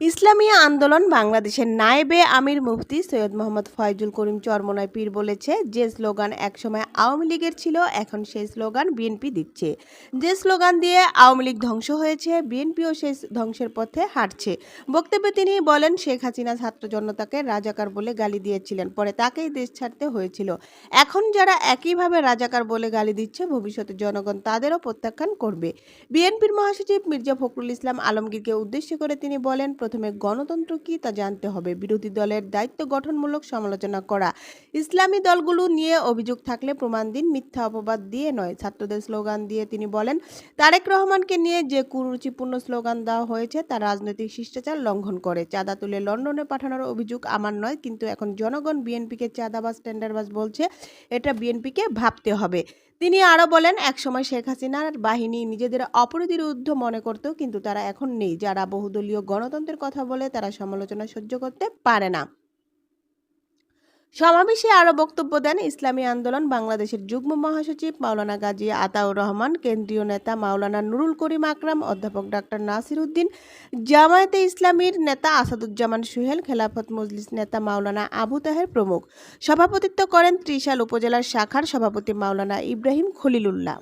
ইসলামী আন্দোলন বাংলাদেশের নায়েবে আমির মুফতি সৈয়দ মোহাম্মদ ফয়জুল করিম চরমনায় পীর বলেছে, যে স্লোগান একসময় আওয়ামী লীগের ছিল, এখন সেই স্লোগান বিএনপি দিচ্ছে। যে স্লোগান দিয়ে আওয়ামী লীগ ধ্বংস হয়েছে, বিএনপিও সেই ধ্বংসের পথে হাঁটছে। বক্তব্যে তিনি বলেন, শেখ হাসিনা ছাত্র জনতাকে রাজাকার বলে গালি দিয়েছিলেন, পরে তাকেই দেশ ছাড়তে হয়েছিল। এখন যারা একইভাবে রাজাকার বলে গালি দিচ্ছে, ভবিষ্যতে জনগণ তাদেরও প্রত্যাখ্যান করবে। বিএনপির মহাসচিব মির্জা ফখরুল ইসলাম আলমগীরকে উদ্দেশ্য করে তিনি বলেন প্রথমে গণতন্ত্র কি তা জানতে হবে। বিরোধী দলের দায়িত্ব গঠনমূলক সমালোচনা করা। ইসলামী দলগুলো নিয়ে অভিযোগ থাকলে প্রমাণ দিন, মিথ্যা অপবাদ দিয়ে নয়। ছাত্রদের স্লোগান দিয়ে তিনি বলেন, তারেক রহমানকে নিয়ে যে কুরুচিপূর্ণ স্লোগান দেওয়া হয়েছে, তা রাজনৈতিক শিষ্টাচার লঙ্ঘন করে। চাঁদা তুলে লন্ডনে পাঠানোর অভিযোগ আমার নয়, কিন্তু এখন জনগণ বিএনপিকে চাঁদাবাজ, টেন্ডারবাজ বলছে, এটা বিএনপিকে ভাবতে হবে। তিনি আরও বলেন, একসময় শেখ হাসিনার বাহিনী নিজেদের অপরাধীরুদ্ধ মনে করত কিন্তু তারা এখন নেই। যারা বহুদলীয় গণতন্ত্রের কথা বলে তারা সমালোচনা সহ্য করতে পারে না। সমাবেশে আরও বক্তব্য দেন ইসলামী আন্দোলন বাংলাদেশের যুগ্ম মহাসচিব মাওলানা গাজী আতাউর রহমান, কেন্দ্রীয় নেতা মাওলানা নুরুল করিম আকরাম, অধ্যাপক ডাক্তার নাসির উদ্দিন, জামায়াতে ইসলামীর নেতা আসাদুজ্জামান সুহেল, খেলাফত মজলিস নেতা মাওলানা আবু তাহের প্রমুখ। সভাপতিত্ব করেন ত্রিশাল উপজেলার শাখার সভাপতি মাওলানা ইব্রাহিম খলিলুল্লাহ।